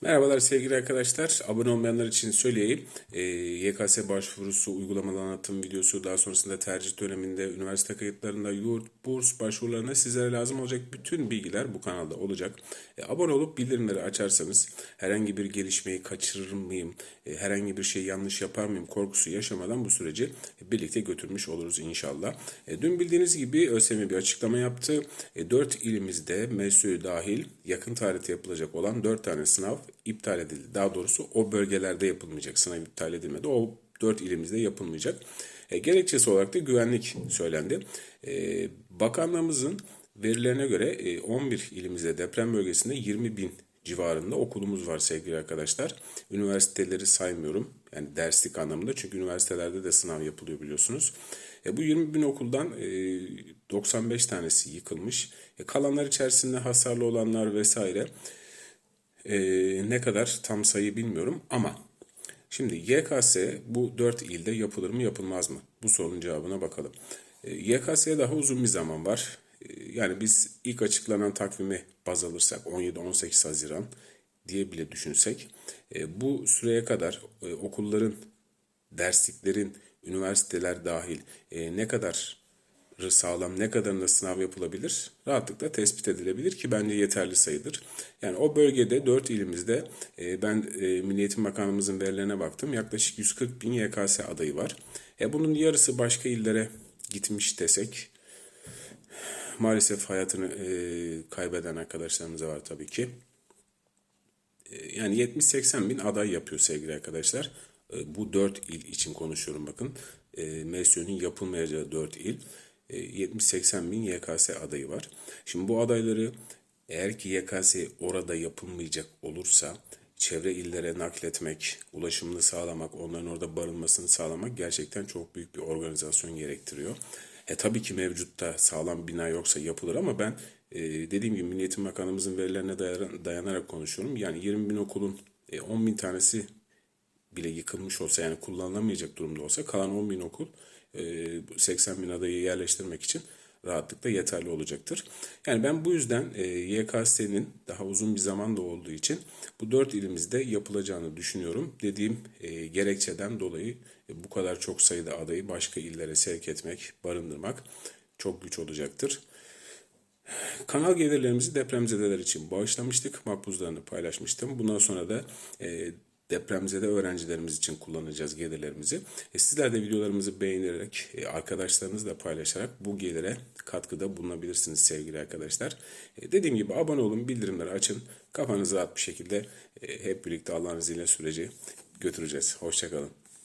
Merhabalar sevgili arkadaşlar. Abone olmayanlar için söyleyeyim. Ee, YKS başvurusu, uygulamalı anlatım videosu, daha sonrasında tercih döneminde, üniversite kayıtlarında, yurt, burs başvurularına sizlere lazım olacak bütün bilgiler bu kanalda olacak. E, abone olup bildirimleri açarsanız herhangi bir gelişmeyi kaçırır mıyım, e, herhangi bir şey yanlış yapar mıyım korkusu yaşamadan bu süreci birlikte götürmüş oluruz inşallah. E, dün bildiğiniz gibi ÖSYM bir açıklama yaptı. E, 4 ilimizde MESÜ dahil yakın tarihte yapılacak olan 4 tane sınav iptal edildi. Daha doğrusu o bölgelerde yapılmayacak. Sınav iptal edilmedi. O 4 ilimizde yapılmayacak. E, gerekçesi olarak da güvenlik söylendi. E, bakanlığımızın verilerine göre e, 11 ilimizde deprem bölgesinde 20 bin civarında okulumuz var sevgili arkadaşlar. Üniversiteleri saymıyorum. Yani derslik anlamında çünkü üniversitelerde de sınav yapılıyor biliyorsunuz. E, bu 20 bin okuldan e, 95 tanesi yıkılmış. E, kalanlar içerisinde hasarlı olanlar vesaire e, ne kadar tam sayı bilmiyorum ama şimdi YKS bu 4 ilde yapılır mı yapılmaz mı? Bu sorunun cevabına bakalım. E, YKS'ye daha uzun bir zaman var. E, yani biz ilk açıklanan takvimi baz alırsak 17-18 Haziran diye bile düşünsek e, bu süreye kadar e, okulların, dersliklerin, üniversiteler dahil e, ne kadar sağlam ne kadarında sınav yapılabilir rahatlıkla tespit edilebilir ki bence yeterli sayıdır. Yani o bölgede 4 ilimizde e, ben e, Milli Eğitim Bakanlığımızın verilerine baktım yaklaşık 140 bin YKS adayı var. E, bunun yarısı başka illere gitmiş desek maalesef hayatını e, kaybeden arkadaşlarımız var tabii ki. E, yani 70-80 bin aday yapıyor sevgili arkadaşlar. E, bu 4 il için konuşuyorum bakın. E, MESYO'nun yapılmayacağı 4 il. 70-80 bin YKS adayı var. Şimdi bu adayları eğer ki YKS orada yapılmayacak olursa çevre illere nakletmek, ulaşımını sağlamak, onların orada barınmasını sağlamak gerçekten çok büyük bir organizasyon gerektiriyor. E tabii ki mevcutta sağlam bina yoksa yapılır ama ben e, dediğim gibi Milli Eğitim Bakanlığımızın verilerine dayanarak konuşuyorum. Yani 20 bin okulun e, 10 bin tanesi bile yıkılmış olsa yani kullanılamayacak durumda olsa kalan 10 bin okul 80 bin adayı yerleştirmek için rahatlıkla yeterli olacaktır. Yani ben bu yüzden YKS'nin daha uzun bir zaman da olduğu için bu dört ilimizde yapılacağını düşünüyorum. Dediğim gerekçeden dolayı bu kadar çok sayıda adayı başka illere sevk etmek, barındırmak çok güç olacaktır. Kanal gelirlerimizi depremzedeler için bağışlamıştık. Makbuzlarını paylaşmıştım. Bundan sonra da depremzede öğrencilerimiz için kullanacağız gelirlerimizi. E, sizler de videolarımızı beğenerek, e, arkadaşlarınızla paylaşarak bu gelire katkıda bulunabilirsiniz sevgili arkadaşlar. E, dediğim gibi abone olun, bildirimleri açın. Kafanızı rahat bir şekilde e, hep birlikte Allah'ın izniyle süreci götüreceğiz. Hoşçakalın.